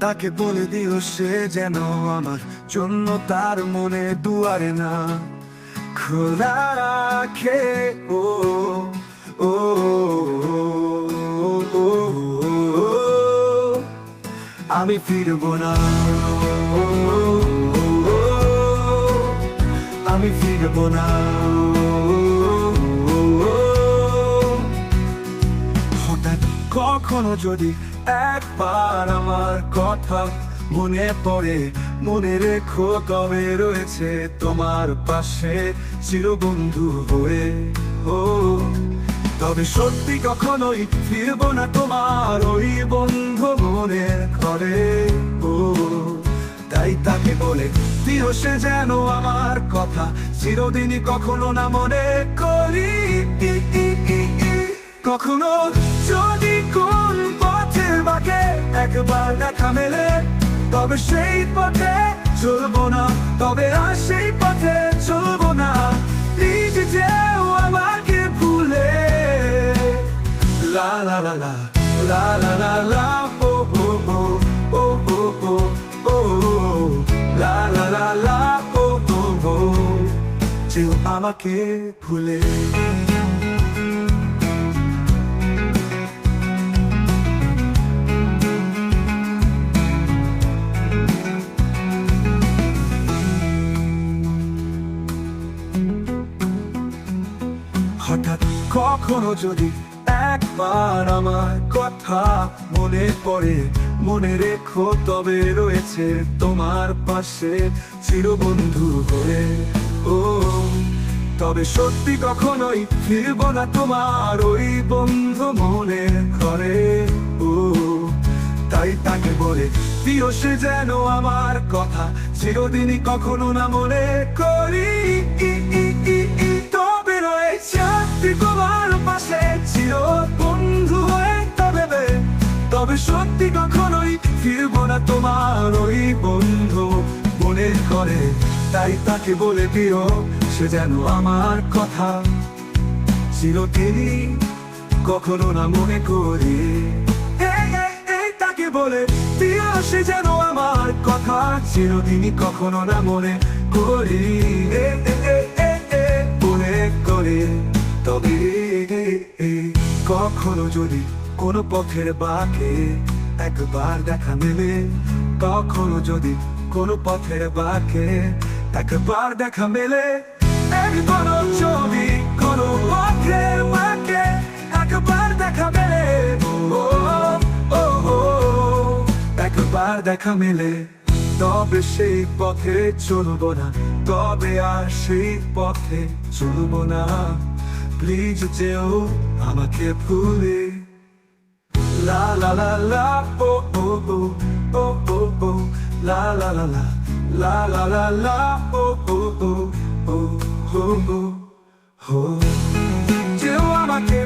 তাকে বলে দিও সে যেন আমার জন্য তার মনে দুয়ারে না। খোলা রাখে, ও ও আমি ফিরবো না। আমি ফিরবো না। হঠাৎ কখনো যদি একবার আমার কথা মনে পড়ে, মনে রেখো কবে রয়েছে তোমার পাশে চিরবন্ধু হয়ে ও, তবে সত্যি কখনোই ফিরবো না তোমার ওই বন্ধু মনের ঘরে ও, তাই তাকে বলে দিও সে যেন আমার কথা, চিরদিনই কখনো না মনে করি। কখনো বাকে একবার দেখা মেলে তবে সেই পথে চলবো না তবে আর সেই পথে চলবো না যেও আমাকে ভুলে লা লা লা লা লা লা লা লা ও ও ও ও ও ও ও লা লা লা লা ও ও ও যেও আমাকে ভুলে হঠাৎ কখনো যদি একবার আমার কথা মনে পড়ে, মনে রেখো তবে রয়েছে তোমার পাশে চিরবন্ধু হয়ে। ও, তবে সত্যি কখনোই ফিরবো না তোমার ওই বন্ধু মনে করে ও, তাই তাকে বলে দিও সে যেন আমার কথা চিরদিনই কখনো না মনে করি। তবে সত্যি কখনোই ফিরবো না তোমার ওই বন্ধু মনে করে তাই তাকে বলে দিও, সে যেন আমার কথা। চিরদিনই কখনো না মনে করি। তাকে বলে দিও, সে যেন আমার কথা। চিরদিনই কখনো না মনে করি। মনে করে। তবে কখনো যদি কোনো পথের বাকে একবার দেখা মেলে কখনো যদি কোনো পথের বাকে একবার দেখা মেলে একবার যদি কোনো পথের বাকে একবার দেখা মেলে একবার দেখা মেলে। তবে সেই পথে চলবো না, তবে আর সেই পথে চলবো না। প্লিজ যেও আমাকে ভুলে। La la la la, oh oh oh, oh oh oh, la la la la, la la la la, oh oh oh, oh oh oh, oh. কেউ আমাকে